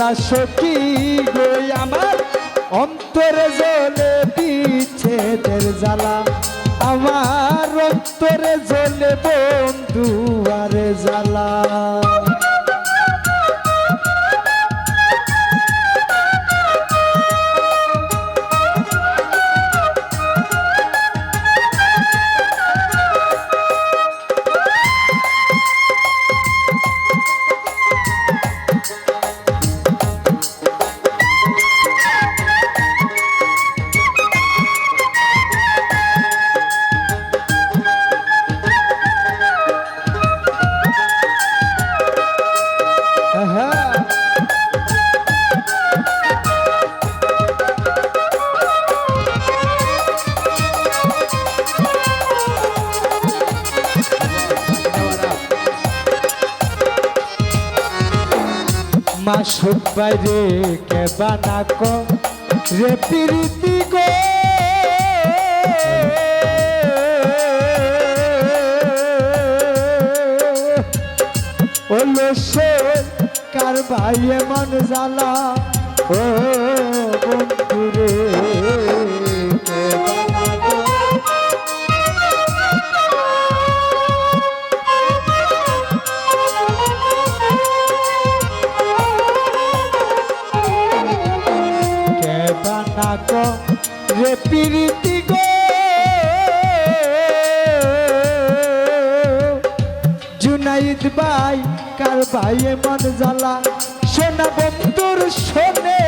অন্তর সখি গো আমার অন্তরে জ্বলে বিচ্ছেদের জ্বালা মাসুক বাইরে কে বানাক রে প্রীতি গো। ওলো সে কার ভাই মন জালা ও ভাই মন জ্বালা। সোনা বন্ধুর শোনে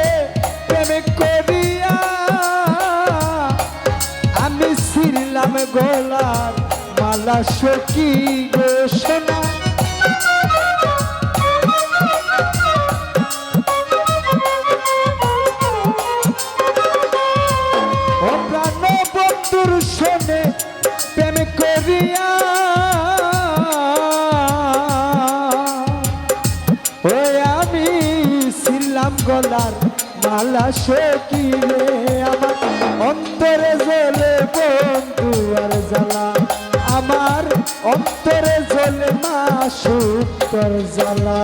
প্রেমে করিয়া। আমি ছিলাম গোলার মালা সখী গো সোনা। ওই আমি ছিলাম গলার মালা সকিরে আমার অন্তরে জ্বলে বন্ধু আর জ্বালা। আমার অন্তরে জ্বলে মা সুতর জ্বালা।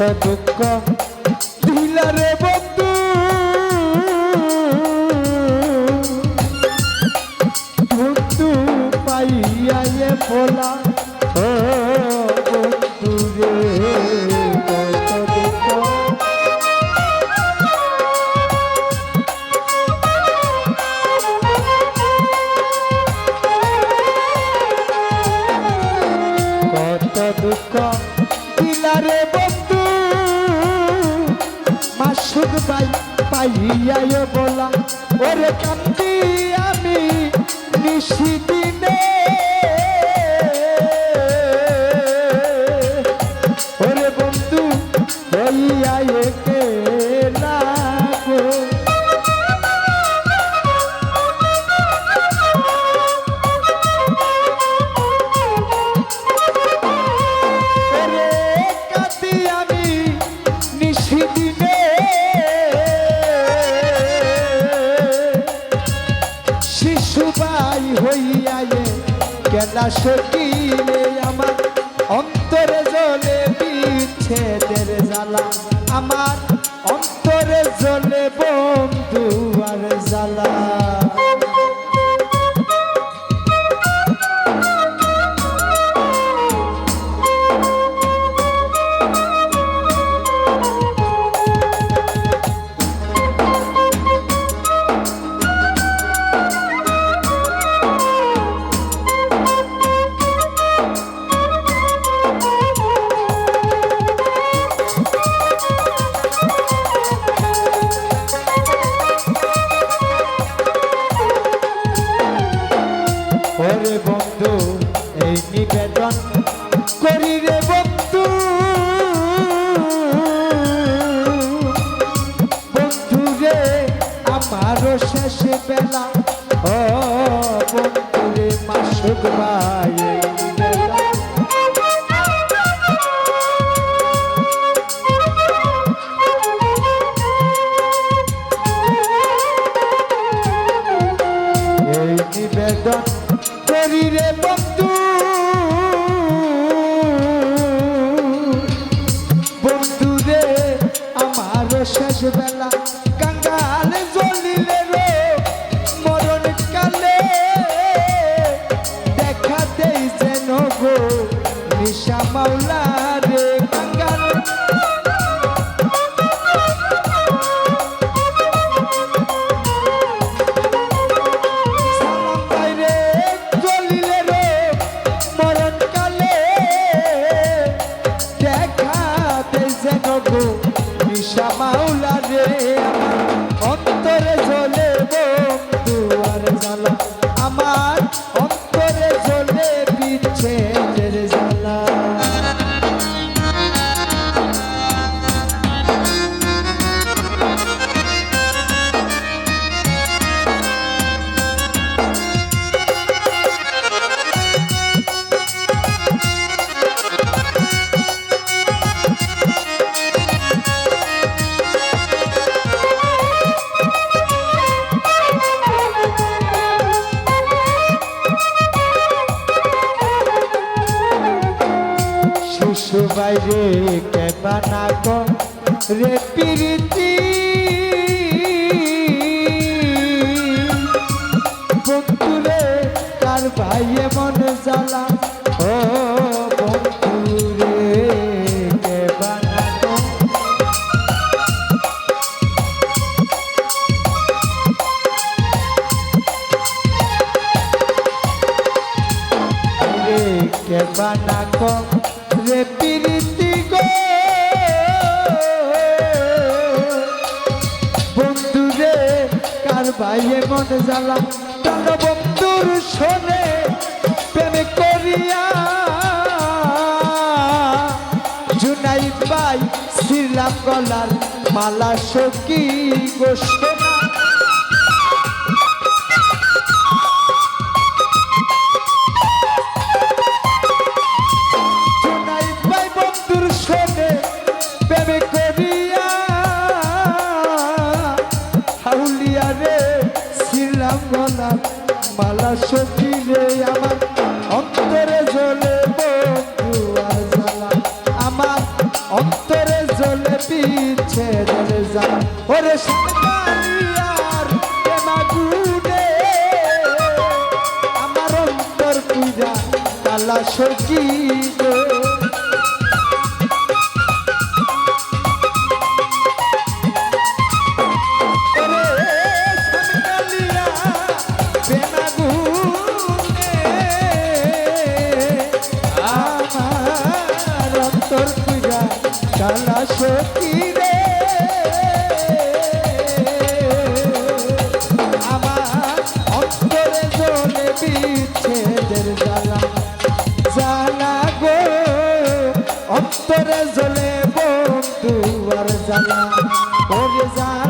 দুঃখ। দিলারে বন্ধু। বন্ধু পাইয়ায়ে বলা। ও পাইয়ায় বলা ওরে কান্দি আমি নিশিদিনে কেলা সকিলে আমার অন্তরে জলে বিচ্ছেদের জ্বালা। আমার অন্তরে জলে বন্ধু আর জ্বালা। মাওলা রে। শিশু বাইরে কেবা না রে প্রীতি। বন্ধুরে কার ভাই মন জ্বালা। ও বন্ধুরে কেবা না রে কেবা না রে প্রীতি গো। বন্ধু রে, কার ভাইয়ে মন জ্বালা? টান বন্ধুর শোনে প্রেম করিয়া। জুনাই পাই শ্রীরাম গলার মালা সখী গো ওরে আমার অন্তর পূজা কালা সখী অন্তরে জ্বলে বন্ধু আর জ্বালা। ওরে জ্বালা